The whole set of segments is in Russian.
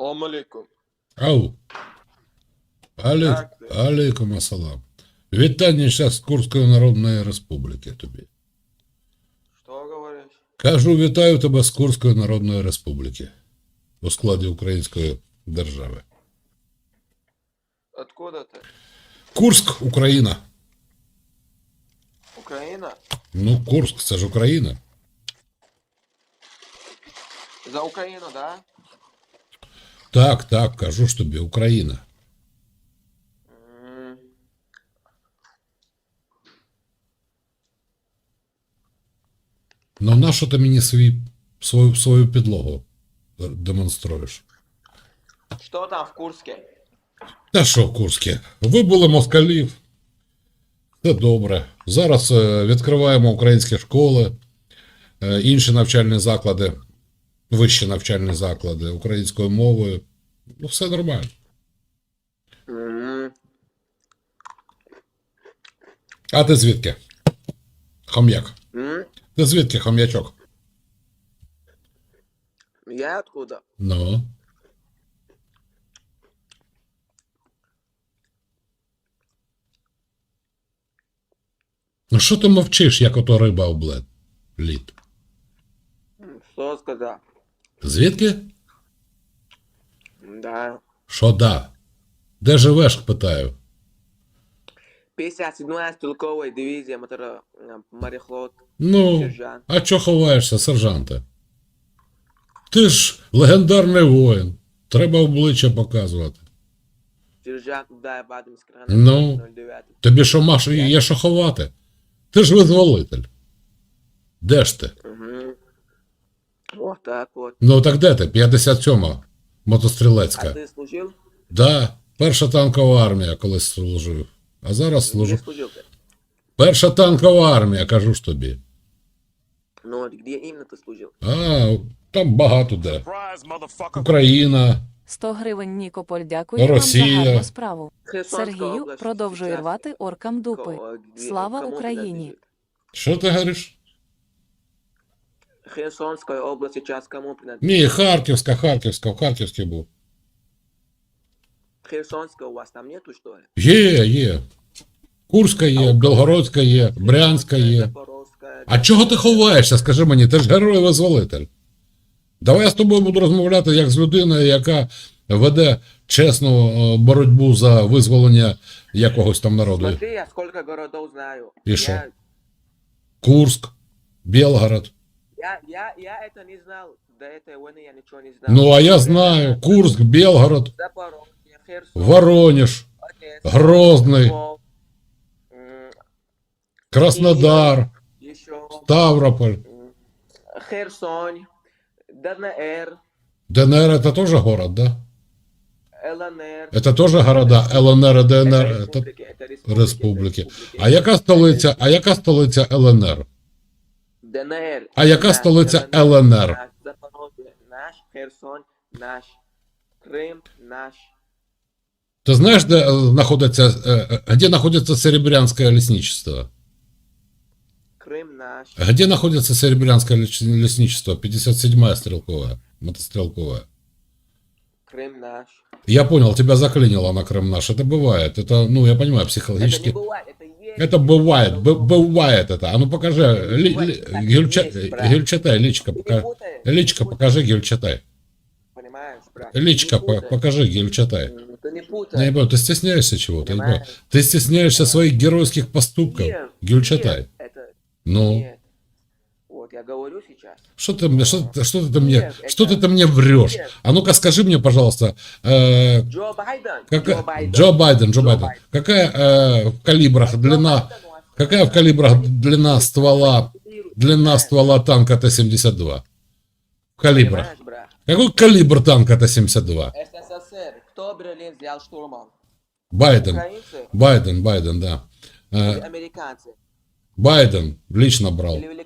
Салам алейкум. Ау. Али... Так, ти. Алейкум асалам. Вітання зараз з Курської Народної Республіки тобі. Что говоришь? Кажу, вітаю тебе з Курської Народної Республіки у складі Української держави. Откуда ты? Курськ, Україна. Украина? Ну, Курськ, це ж Україна. За Украину, да? Так, так, кажу ж тобі, Україна. Ну нащо ти мені свій, свою, свою підлогу демонструєш? Что там в Курске? Та що, в Курське, вибули москалів. Це добре. Зараз е, відкриваємо українські школи, е, інші навчальні заклади, вищі навчальні заклади українською мовою. Ну, все нормально. А ти звідки? Хом'як. Ти звідки, хом'ячок? Я откуда? Ну. Ну що ти мовчиш, як ото риба в блед? Лід. М, Что сказал? Звідки? Да. Що да? Де живеш, питаю. 57-я стрелковая дивизия мотора э, морехлот. Ну, Сержант. а чого ховаєшся, сержанте? Ти ж легендарний воїн. Треба обличчя показувати. Сержант Дай Бадминский Ну. 09. Тобі що маш є що ховати? Ти ж визволитель. Де ж ти? Мгм. Вот так вот. Ну так де ти? 57-ма А мотострілецька. ты служил? Да, перша танкова армія колись служив. А зараз Где служу. служил ты? Перша танкова армія, кажу ж тобі. Ну, вот где именно ты служил? А, там багато де. Surprise, motherfucker. Україна. 100 гривень Нікополь дякує Росія. вам за гарну справу. Херсонская Сергію область продовжує сейчас. рвати оркам дупи. Ко- где- Слава кому Україні! принадлежит? Що ти говориш? Херсонская область сейчас кому принадлежит? Ні, Харківська, Харківська, в Харківській був. Херсонская у вас там нету, что ли? Є, є. Курська є, Білгородська є, Брянська є. Запорожская. А чого ти ховаєшся, скажи мені, ти ж герой-визволитель. Давай я з тобою буду розмовляти як з людиною, яка веде чесну е, боротьбу за визволення якогось там народу. Смотри, я сколько городов знаю. И я. Курск, Белгород. Я, я, я это не знал. До этой войны я ничего не знал. Ну, а я знаю, Курск, Белгород, Запорожье, Херсон, Воронеж, Одесса, Грозный, Львов, м, Краснодар, еще Ставрополь. м, Херсон, ДНР, ДНР это тоже город, да? ЛНР. Это тоже города ЛНР и Это ДНР. Это республики, это республики, республіки. это республики. А яка столиця, а яка столиця ЛНР? ДНР. А яка столиця ЛНР, наш, Херсон наш, Крим наш. Ты знаешь, где находится, где находится Серебрянское лесничество? Крим наш. Где находится Серебрянское лес- лесничество? 57-я стрелковая, мотострелковая. Крым наш. Я понял, тебя заклинило на Крым наш. Это бывает. Это, ну, я понимаю, Это не психологически. бывает, это. Это бывает, б- бывает это. А ну покажи, ли, ли, Так Гюльча- есть, брат. Гюльчатай, личка, пока, личка, покажи Гюльчатай. Личка, по- покажи Гюльчатай. Ты не путай. не ты стесняешься чего-то? Ты стесняешься своих геройских поступков. Гюльчатай. Ну. Вот, я говорю сейчас. что ты мне, что, что ты мне, Нет, что это- ты мне врешь? Нет. А ну-ка скажи мне, пожалуйста, э, Джо Байден. какая- Джо Байден. Джо Байден, Джо Байден, какая э, в калибрах Джо длина, Байден какая в калибрах длина ствола, длина ствола танка Т-72? В калибрах. Какой калибр танка Т-72? СССР. Кто Берлин взял штурмом? Байден, Украинцы Байден, Байден, да. Э, американцы? Байден лично брал. Или?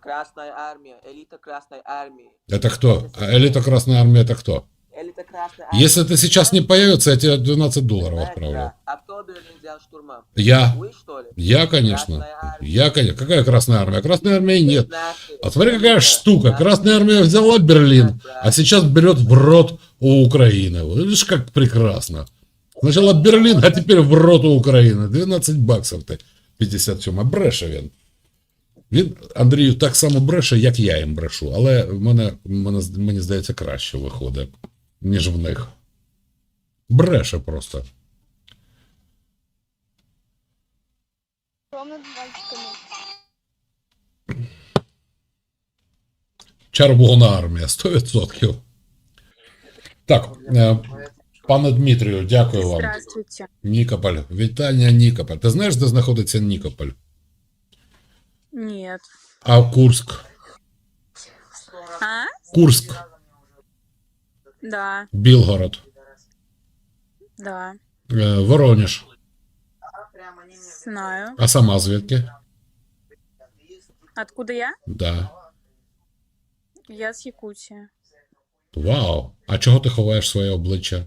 Красная армия, элита Красной армии. Это кто? А Элита Красной Армии это кто? Элита Красной армии. Если ты сейчас не появится, я тебе 12 долларов отправлю. А кто взял штурмом? Я. Вы, что ли? Я, конечно. Я, конечно. Какая Красная Армия? Красной Армии нет. А смотри, какая штука. Красная Армия взяла Берлин, а сейчас берет в рот у Украины. Видишь, как прекрасно. Сначала Берлин, а теперь в рот у України. 12 баксів ти. 57. Бреше він. Він, Андрію, так само бреше, як я їм брешу. Але мене, мене, мені здається, краще виходить, ніж в них. Бреше просто. Червона армія, 100%. Так, е, пане Дмитрію, дякую вам. Здравствуйте. Нікополь. Вітання, Нікополь. Ти знаєш, де знаходиться Нікополь? Нет. А Курск? А? Курск, Да, Білгород, да. е, Воронеж. Знаю. А сама звідки? Откуда я? Да. Я с Якутии. Вау. А чого ти ховаєш своє обличчя?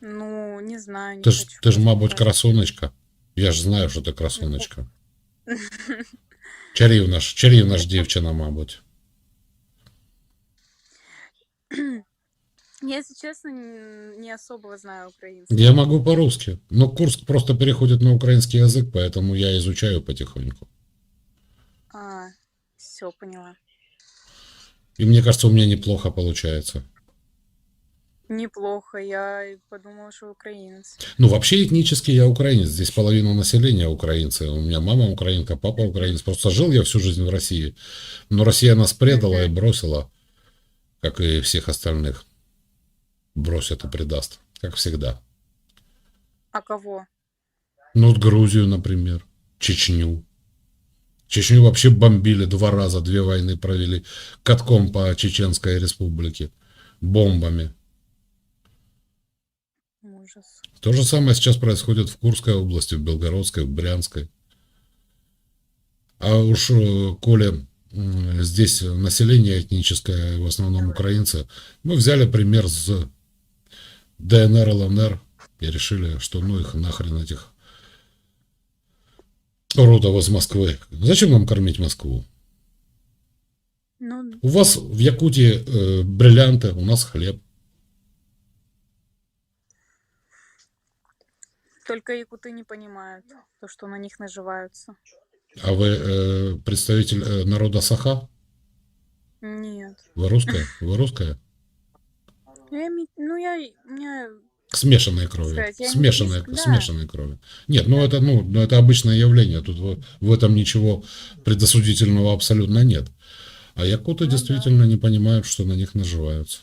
Ну, не знаю. Не Ти ж, хочу ти ж, мабуть, показать. красунечка. Я ж знаю, що ти красунечка. Чарівна ж, чарівна ж дівчина, мабуть. Я, если честно, н- не особо знаю украинский. Я могу по-русски. Но Курск просто переходит на украинский язык, поэтому я изучаю потихоньку. А, все, поняла. И мне кажется, у меня неплохо получается. Неплохо. Я подумала, что украинец. Ну, вообще этнически я украинец. Здесь половина населения украинцы. У меня мама украинка, папа украинец. Просто жил я всю жизнь в России. Но Россия нас предала и бросила, как и всех остальных. Бросит и предаст, как всегда. А кого? Ну, вот Грузию, например, Чечню. Чечню вообще бомбили два раза, две войны провели катком по Чеченской республике, бомбами. Ужас. То же самое сейчас происходит в Курской области, в Белгородской, в Брянской. А уж э, коли м, здесь население этническое, в основном украинцы, мы взяли пример с ДНР, ЛНР и решили, что ну их нахрен этих уродов из Москвы. Зачем нам кормить Москву? Ну, У вас в Якутии э, бриллианты, у нас хлеб. Только якуты не понимают то, что на них наживаются. А вы э, представитель э, народа Саха? Нет. Вы русская? Вы русская? Я, ну, я, у меня Смешанной крови. Сказать, я не Смешанной, да. смешанной крови. Нет, ну это, ну, ну, это обычное явление. Тут в, в этом ничего предосудительного абсолютно нет. А якуты Ну да. действительно не понимают, что на них наживаются.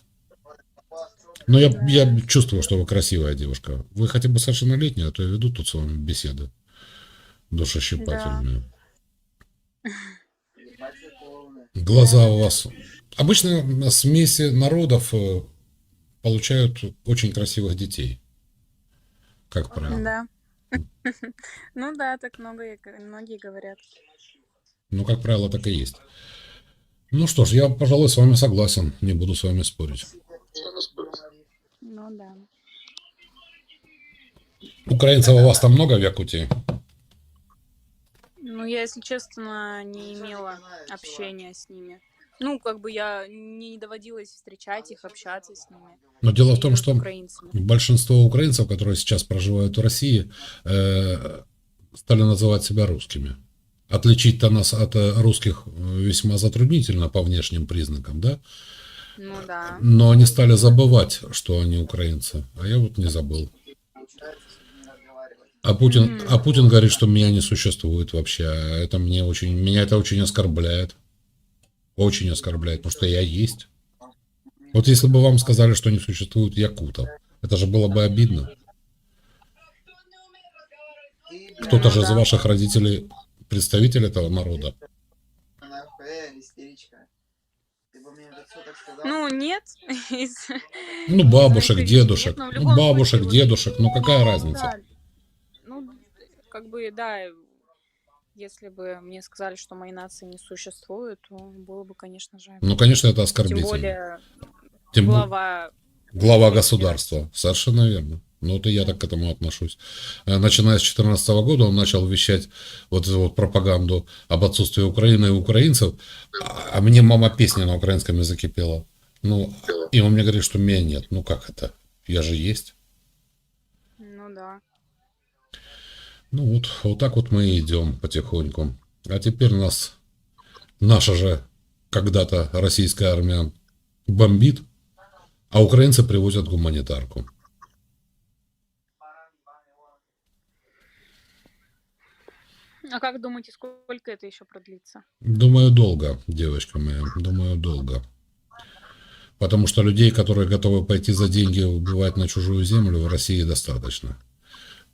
Но я, я чувствую, что вы красивая девушка. Вы хотя бы совершеннолетняя, а то я веду тут с вами беседы душещипательные. Глаза у вас... Обычно смеси народов э, получают очень красивых детей. Как правило. Да. Ну да, так г- многие говорят. Ну, как правило, так и есть. Ну что ж, я, пожалуй, с вами согласен. Не буду с вами спорить. Ну да. Украинцев у вас там много в Якутии? Ну, я, если честно, не имела общения с ними. Ну, как бы я не доводилось встречать их, общаться с ними. Но дело в том, что украинцами. большинство украинцев, которые сейчас проживают в России, э, стали называть себя русскими. Отличить-то нас от э, русских э, весьма затруднительно по внешним признакам, да? Ну да. Но они стали забывать, что они украинцы. А я вот не забыл. А Путин, Мгм. а Путин говорит, что меня не существует вообще. Это мне очень, меня это очень оскорбляет. Очень оскорбляет, потому что я есть. Вот если бы вам сказали, что не существует якутов, это же было бы обидно. Кто-то Ну же из ваших родителей представитель этого народа. Нахуя, истеричка. Ты бы мне в лицо так сказал. Ну, нет. Ну, бабушек, дедушек. нет, Ну, бабушек, случае, дедушек, ну какая разница? да. Ну, как бы, да, если бы мне сказали, что моей нации не существует, то было бы, конечно же, Ну, конечно, это тем оскорбительно. более Тем глава Глава государства. Совершенно верно. Ну, и я так к этому отношусь. Э, Начиная с 2014 года он начал вещать вот эту вот пропаганду об отсутствии Украины и украинцев. А а мне мама песни на украинском языке пела. Ну, и он мне говорит, что меня нет. Ну как это? Я же есть. Ну да. Ну вот, вот так вот мы и идем потихоньку. А теперь нас наша же когда-то российская армия бомбит, а украинцы привозят гуманитарку. А как думаете, сколько это еще продлится? Думаю, долго, девочка моя, думаю, долго. Потому что людей, которые готовы пойти за деньги убивать на чужую землю, в России достаточно.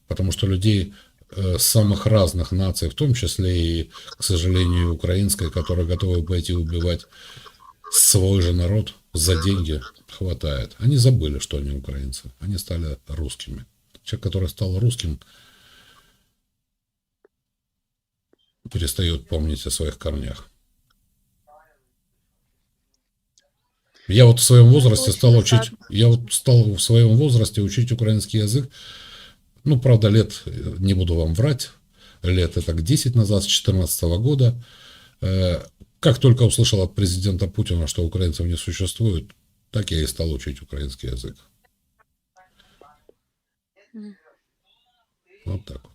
Потому что людей э, самых разных наций, в том числе и, к сожалению, украинской, которые готовы пойти убивать свой же народ за деньги, хватает. Они забыли, что они украинцы. Они стали русскими. Человек, который стал русским, перестает помнить о своих корнях. Я вот в своем возрасте Очень стал учить, я вот стал в своем возрасте учить украинский язык. Ну, правда, лет, э, не буду вам врать, лет это так 10 назад, с 2014 года. Э, Как только услышал от президента Путина, что украинцев не существует, так я и стал учить украинский язык. Вот так.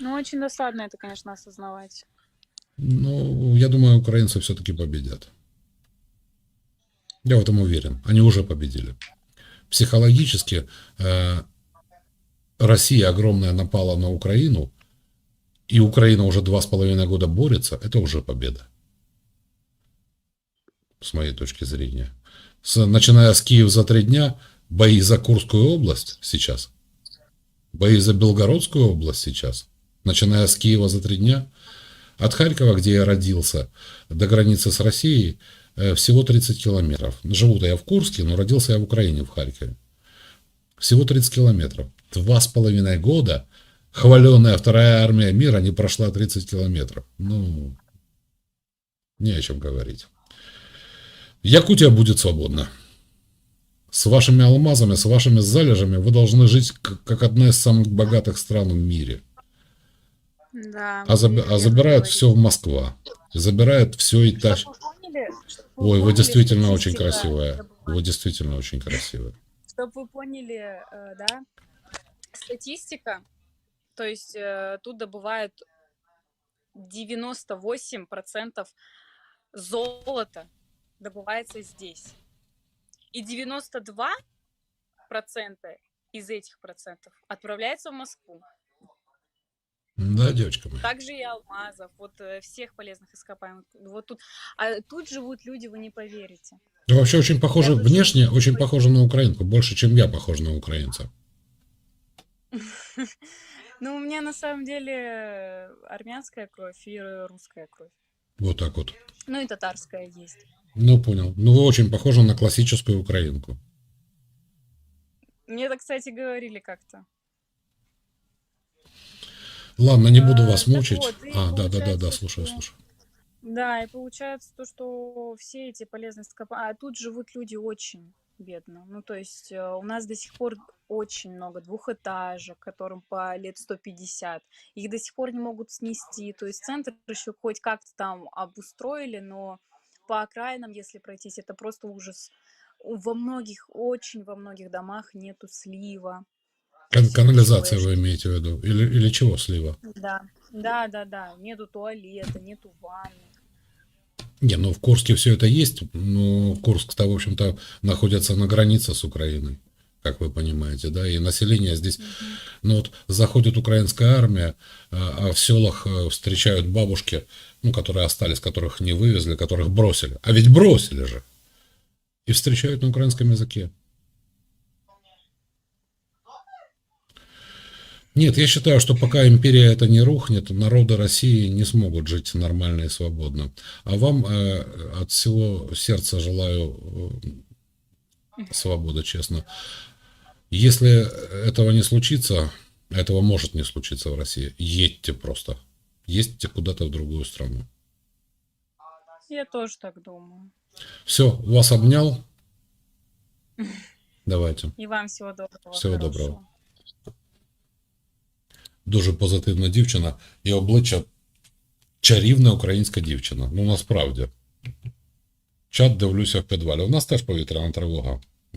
Ну, очень досадно это, конечно, осознавать. Ну, я думаю, украинцы все-таки победят. Я в этом уверен. Они уже победили. Психологически э, Россия огромная напала на Украину, и Украина уже два с половиной года борется, это уже победа. С моей точки зрения. С- начиная с Киев за три дня, бои за Курскую область сейчас, бои за Белгородскую область сейчас, начиная с Киева за три дня, от Харькова, где я родился, до границы с Россией э, всего 30 километров. Живу-то я в Курске, но родился я в Украине, в Харькове. Всего 30 километров. Два с половиной года хваленая вторая армия мира не прошла 30 километров. Ну, не о чем говорить. Якутия будет свободна. С вашими алмазами, с вашими залежами вы должны жить как одна из самых богатых стран в мире. Да. А, верно а забирает все в Москва. Забирает все и чтоб Ой, вы действительно очень красивая. Вы действительно очень красивая. Чтобы вы поняли, э, да, статистика, то есть э, тут добывают 98% золота добывается здесь. И 92% из этих процентов отправляется в Москву. Да, девочка моя. Также и алмазов, вот э, всех полезных ископаемых. Вот тут, а тут живут люди, вы не поверите. Ты вообще очень похожа, Я внешне очень такой- похожа на украинку. Больше, чем я похож на украинца. Ну, у меня на самом деле э, армянская кровь и русская кровь. Вот так вот. Ну и татарская есть. Ну, понял. Ну, вы очень похожи на классическую украинку. Мне это, кстати, говорили как-то. Ладно, не буду вас мучить. вот, А, да, да, да, да, слушаю, слушаю. Да, и получается то, что все эти ископаемые... А тут живут люди очень бедно. Ну, то есть э, у нас до сих пор очень много двухэтажек, которым по лет 150. Их до сих пор не могут снести. То есть центр еще хоть как-то там обустроили, но по окраинам, если пройтись, это просто ужас. Во многих, очень во многих домах нету слива. Кан- канализация вы имеете в виду? Или, или чего слива? Да, да, да, да. Нету туалета, нету ванны. Не, ну в Курске все это есть. Ну, Курск-то, в общем-то, находится на границе с Украиной, как вы понимаете, да, и население здесь, ну вот заходит украинская армия, а а в селах э, встречают бабушки, ну, которые остались, которых не вывезли, которых бросили. А ведь бросили же. И встречают на украинском языке. Нет, я считаю, что пока империя это не рухнет, народы России не смогут жить нормально и свободно. А вам э, от всего сердца желаю э, свободы, честно. Если этого не случится, этого может не случиться в России, едьте просто. Едьте куда-то в другую страну. Я тоже так думаю. Все, вас обнял. Давайте. І вам всього доброго. Всього хорошого. доброго Дуже позитивна дівчина і обличчя чарівна українська дівчина. Ну насправді. чат дивлюся в підвалі. У нас теж повітряна тривога.